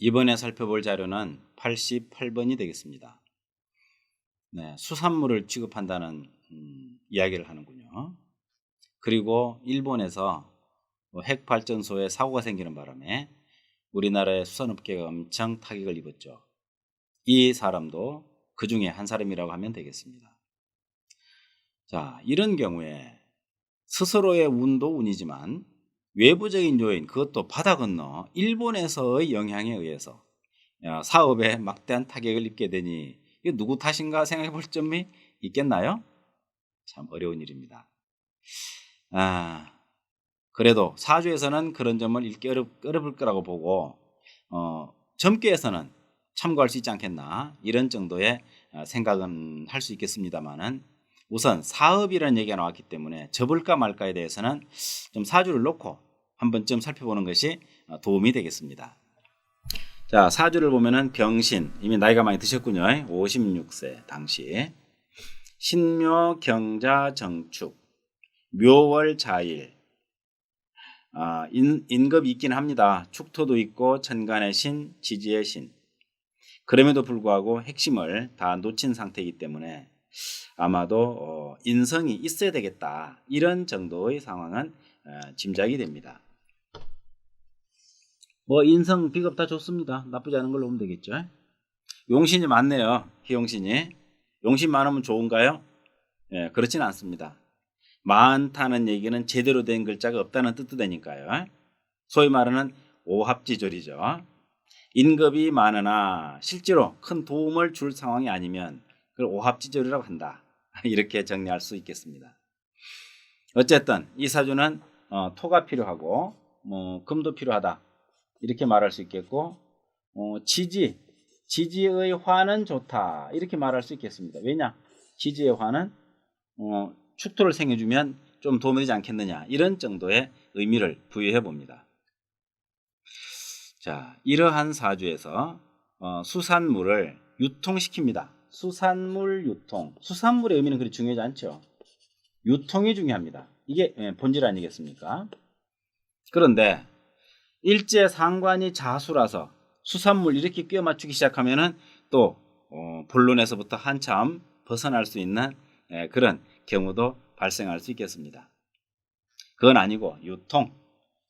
이번에 살펴볼 자료는 88번이 되겠습니다. 네, 수산물을 취급한다는 음, 이야기를 하는군요. 그리고 일본에서 뭐 핵발전소에 사고가 생기는 바람에 우리나라의 수산업계가 엄청 타격을 입었죠. 이 사람도 그 중에 한 사람이라고 하면 되겠습니다. 자, 이런 경우에 스스로의 운도 운이지만 외부적인 요인, 그것도 바다 건너 일본에서의 영향에 의해서 사업에 막대한 타격을 입게 되니 이게 누구 탓인가 생각해 볼 점이 있겠나요? 참 어려운 일입니다. 아, 그래도 사주에서는 그런 점을 읽기 어렵, 어려울 거라고 보고 어, 점괘에서는 참고할 수 있지 않겠나 이런 정도의 어, 생각은 할 수 있겠습니다만은 우선 사업이라는 얘기가 나왔기 때문에 접을까 말까에 대해서는 좀 사주를 놓고 한 번쯤 살펴보는 것이 어, 도움이 되겠습니다. 자, 사주를 보면은 병신, 이미 나이가 많이 드셨군요. 56세 당시. 신묘 경자 정축, 묘월 자일, 아, 인, 인급이 있긴 합니다. 축토도 있고 천간의 신, 지지의 신. 그럼에도 불구하고 핵심을 다 놓친 상태이기 때문에 아마도 어, 인성이 있어야 되겠다. 이런 정도의 상황은 어, 짐작이 됩니다. 뭐 인성 비겁 다 좋습니다. 나쁘지 않은 걸로 보면 되겠죠. 용신이 많네요. 희용신이. 용신 많으면 좋은가요? 예, 그렇지는 않습니다. 많다는 얘기는 제대로 된 글자가 없다는 뜻도 되니까요. 소위 말하는 오합지졸이죠. 인급이 많으나 실제로 큰 도움을 줄 상황이 아니면 그걸 오합지졸이라고 한다. 이렇게 정리할 수 있겠습니다. 어쨌든 이 사주는 어, 토가 필요하고 뭐 금도 필요하다. 이렇게 말할 수 있겠고 어, 지지, 지지의 화는 좋다 이렇게 말할 수 있겠습니다. 왜냐? 지지의 화는 어, 축토를 생겨주면 좀 도움이 되지 않겠느냐 이런 정도의 의미를 부여해 봅니다. 자, 이러한 사주에서 어, 수산물을 유통시킵니다. 수산물 유통. 수산물의 의미는 그리 중요하지 않죠. 유통이 중요합니다. 이게 예, 본질 아니겠습니까? 그런데 일제 상관이 자수라서 수산물 이렇게 끼워 맞추기 시작하면은 또 어, 본론에서부터 한참 벗어날 수 있는 예, 그런 경우도 발생할 수 있겠습니다. 그건 아니고 유통.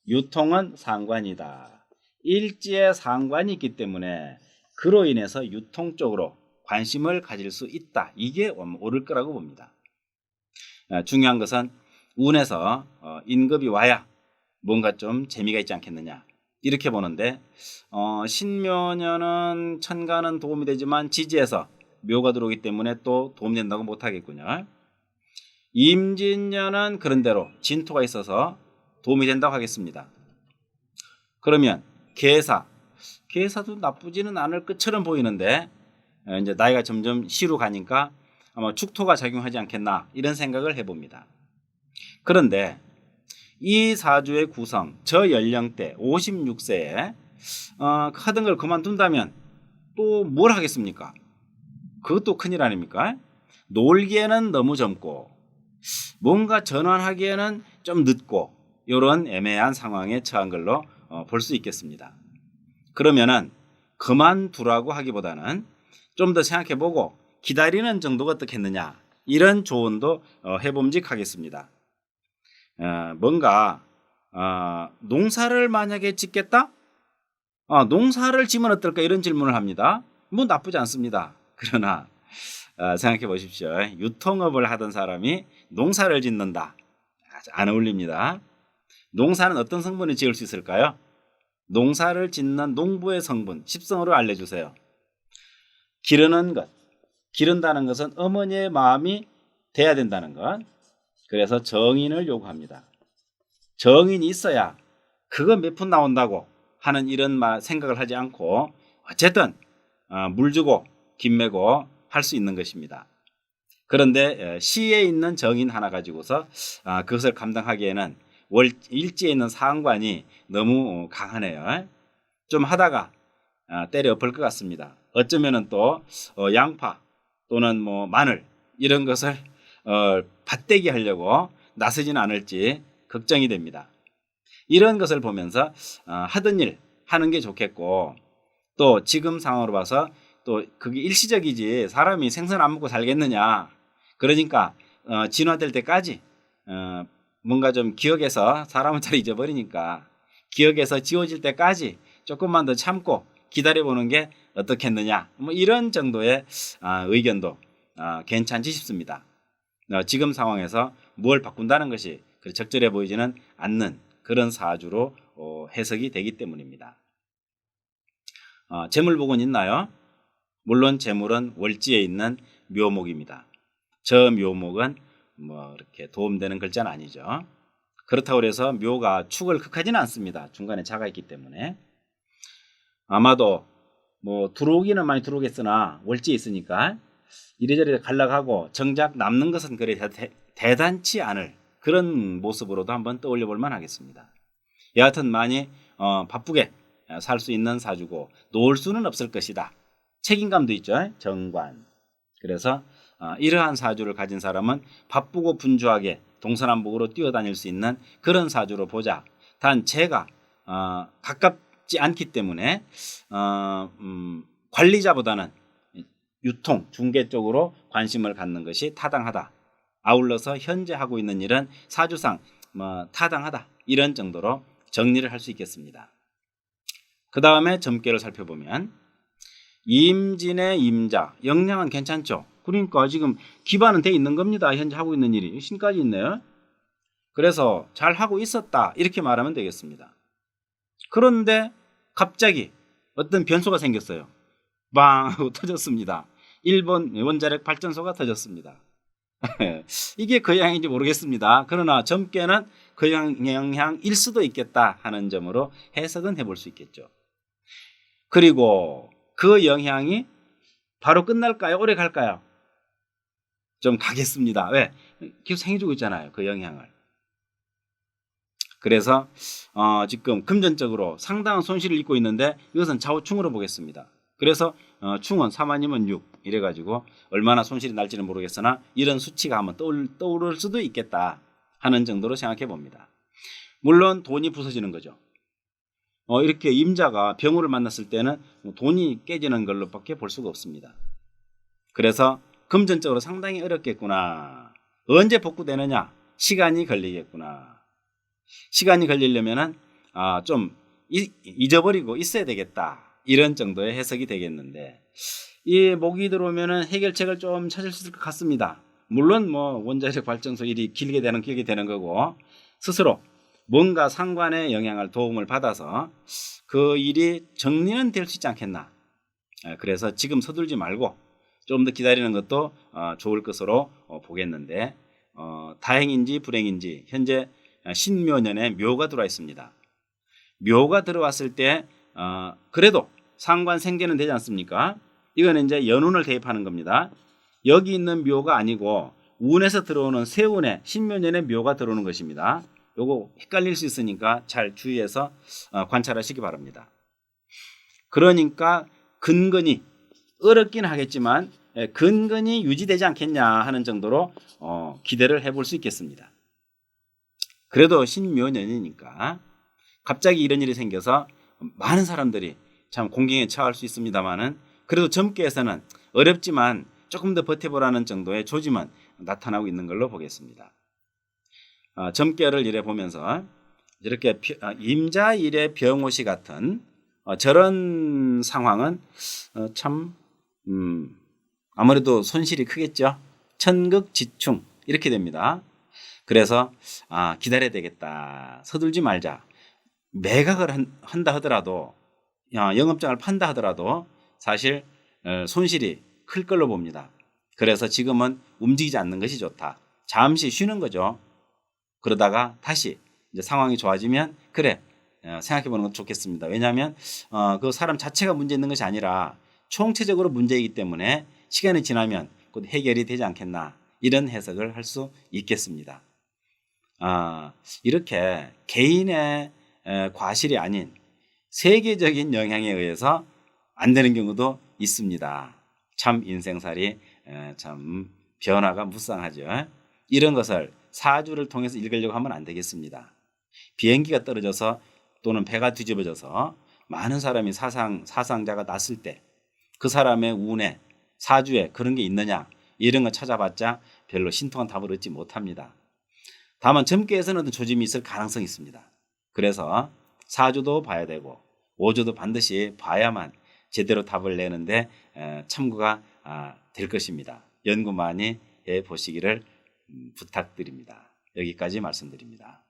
유통은 상관이다. 일지의 상관이 있기 때문에 그로 인해서 유통 쪽으로 관심을 가질 수 있다. 이게 옳을 거라고 봅니다. 아, 중요한 것은 운에서 어, 인급이 와야 뭔가 좀 재미가 있지 않겠느냐. 이렇게 보는데 어, 신묘년은 천간은 도움이 되지만 지지에서 묘가 들어오기 때문에 또 도움된다고 못하겠군요. 임진년은 그런대로 진토가 있어서 도움이 된다고 하겠습니다. 그러면 계사, 계사도 나쁘지는 않을 것처럼 보이는데 이제 나이가 점점 시로 가니까 아마 축토가 작용하지 않겠나 이런 생각을 해봅니다. 그런데 이 사주의 구성, 저 연령대 56세에 어, 하던 걸 그만둔다면 또 뭘 하겠습니까? 그것도 큰일 아닙니까? 놀기에는 너무 젊고 뭔가 전환하기에는 좀 늦고 이런 애매한 상황에 처한 걸로 어, 볼 수 있겠습니다. 그러면은 그만두라고 하기보다는 좀 더 생각해보고 기다리는 정도가 어떻겠느냐 이런 조언도 어, 해봄직하겠습니다. 어, 뭔가 어, 농사를 만약에 짓겠다? 어, 농사를 지면 어떨까 이런 질문을 합니다. 뭐 나쁘지 않습니다. 그러나 어, 생각해 보십시오. 유통업을 하던 사람이 농사를 짓는다. 안 어울립니다. 농사는 어떤 성분을 지을 수 있을까요? 농사를 짓는 농부의 성분, 십성으로 알려주세요. 기르는 것. 기른다는 것은 어머니의 마음이 돼야 된다는 것. 그래서 정인을 요구합니다. 정인이 있어야 그거 몇 푼 나온다고 하는 이런 생각을 하지 않고 어쨌든 어, 물 주고 김 매고 할 수 있는 것입니다. 그런데 시에 있는 정인 하나 가지고서 아, 그것을 감당하기에는 월 일지에 있는 상관이 너무 강하네요. 좀 하다가 아, 때려 엎을 것 같습니다. 어쩌면은 또 어, 양파 또는 뭐 마늘 이런 것을 어, 밭대기 하려고 나서지는 않을지 걱정이 됩니다. 이런 것을 보면서 어, 하던 일 하는 게 좋겠고 또 지금 상황으로 봐서 또 그게 일시적이지 사람이 생선 안 먹고 살겠느냐. 그러니까 어, 진화될 때까지 어, 뭔가 좀 기억에서 사람은 잘 잊어버리니까 기억에서 지워질 때까지 조금만 더 참고 기다려보는 게 어떻겠느냐. 뭐 이런 정도의 아, 의견도 아, 괜찮지 싶습니다. 어, 지금 상황에서 뭘 바꾼다는 것이 적절해 보이지는 않는 그런 사주로 어, 해석이 되기 때문입니다. 어, 재물복은 있나요? 물론 재물은 월지에 있는 묘목입니다. 저 묘목은 뭐 이렇게 도움되는 글자는 아니죠. 그렇다고 해서 묘가 축을 극하지는 않습니다. 중간에 자가 있기 때문에 아마도 뭐 들어오기는 많이 들어오겠으나 월지에 있으니까 이래저래 갈락하고 정작 남는 것은 그래 대, 대단치 않을 그런 모습으로도 한번 떠올려 볼 만하겠습니다. 여하튼 많이 어, 바쁘게 살 수 있는 사주고 놓을 수는 없을 것이다. 책임감도 있죠. 정관. 그래서 어, 이러한 사주를 가진 사람은 바쁘고 분주하게 동서남북으로 뛰어다닐 수 있는 그런 사주로 보자. 단 제가 어, 가깝지 않기 때문에 어, 음, 관리자보다는 유통 중개 쪽으로 관심을 갖는 것이 타당하다. 아울러서 현재 하고 있는 일은 사주상 뭐 타당하다 이런 정도로 정리를 할 수 있겠습니다. 그 다음에 점괘를 살펴보면 임진의 임자 역량은 괜찮죠. 그러니까 지금 기반은 돼 있는 겁니다. 현재 하고 있는 일이 신까지 있네요. 그래서 잘 하고 있었다 이렇게 말하면 되겠습니다. 그런데 갑자기 어떤 변수가 생겼어요. 빵 하고 터졌습니다. 일본 원자력 발전소가 터졌습니다. 이게 그 영향인지 모르겠습니다. 그러나 점괘는 그 영향일 수도 있겠다 하는 점으로 해석은 해볼 수 있겠죠. 그리고 그 영향이 바로 끝날까요? 오래 갈까요? 좀 가겠습니다. 왜? 계속 생겨주고 있잖아요. 그 영향을. 그래서 어, 지금 금전적으로 상당한 손실을 입고 있는데 이것은 좌우충으로 보겠습니다. 그래서 어, 충은 4만이면 6 이래가지고 얼마나 손실이 날지는 모르겠으나 이런 수치가 한번 떠올, 떠오를 수도 있겠다 하는 정도로 생각해 봅니다. 물론 돈이 부서지는 거죠. 어, 이렇게 임자가 병우를 만났을 때는 뭐 돈이 깨지는 걸로밖에 볼 수가 없습니다. 그래서 금전적으로 상당히 어렵겠구나. 언제 복구되느냐? 시간이 걸리겠구나. 시간이 걸리려면은 아, 좀 잊어버리고 있어야 되겠다. 이런 정도의 해석이 되겠는데 이 목이 들어오면은 해결책을 좀 찾을 수 있을 것 같습니다. 물론 뭐 원자력 발전소 일이 길게 되는 길게 되는 거고 스스로 뭔가 상관의 영향을 도움을 받아서 그 일이 정리는 될 수 있지 않겠나. 예, 그래서 지금 서둘지 말고 좀 더 기다리는 것도 어, 좋을 것으로 어, 보겠는데 어, 다행인지 불행인지 현재 신묘년에 묘가 들어와 있습니다. 묘가 들어왔을 때 그래도 상관 생계는 되지 않습니까? 이거는 이제 연운을 대입하는 겁니다. 여기 있는 묘가 아니고 운에서 들어오는 세운에 신묘년에 묘가 들어오는 것입니다. 요거 헷갈릴 수 있으니까 잘 주의해서 어, 관찰하시기 바랍니다. 그러니까 근근이 어렵긴 하겠지만 예, 근근이 유지되지 않겠냐 하는 정도로 어, 기대를 해볼 수 있겠습니다. 그래도 신묘년이니까 갑자기 이런 일이 생겨서 많은 사람들이 참 공경에 처할 수 있습니다만은 그래도 젊게에서는 어렵지만 조금 더 버텨보라는 정도의 조짐은 나타나고 있는 걸로 보겠습니다. 어, 점괘를 이래 보면서 이렇게 어, 임자 일의 병호시 같은 어, 저런 상황은 어, 참 음, 아무래도 손실이 크겠죠. 천극지충 이렇게 됩니다. 그래서 아, 기다려야 되겠다. 서둘지 말자. 매각을 한, 다 하더라도 영업장을 판다 하더라도 사실 어, 손실이 클 걸로 봅니다. 그래서 지금은 움직이지 않는 것이 좋다. 잠시 쉬는 거죠. 그러다가 다시 이제 상황이 좋아지면 그래 어, 생각해 보는 건 좋겠습니다. 왜냐하면 어, 그 사람 자체가 문제 있는 것이 아니라 총체적으로 문제이기 때문에 시간이 지나면 곧 해결이 되지 않겠나 이런 해석을 할 수 있겠습니다. 아, 이렇게 개인의 에, 과실이 아닌 세계적인 영향에 의해서 안 되는 경우도 있습니다. 참 인생살이 에, 참 변화가 무쌍하죠. 이런 것을 사주를 통해서 읽으려고 하면 안 되겠습니다. 비행기가 떨어져서 또는 배가 뒤집어져서 많은 사람이 사상 사상자가 났을 때 그 사람의 운에 사주에 그런 게 있느냐 이런 거 찾아봤자 별로 신통한 답을 얻지 못합니다. 다만 점괘에서는 조짐이 있을 가능성이 있습니다. 그래서 사주도 봐야 되고 오주도 반드시 봐야만 제대로 답을 내는데 에, 참고가 아, 될 것입니다. 연구 많이 해 보시기를 음, 부탁드립니다. 여기까지 말씀드립니다.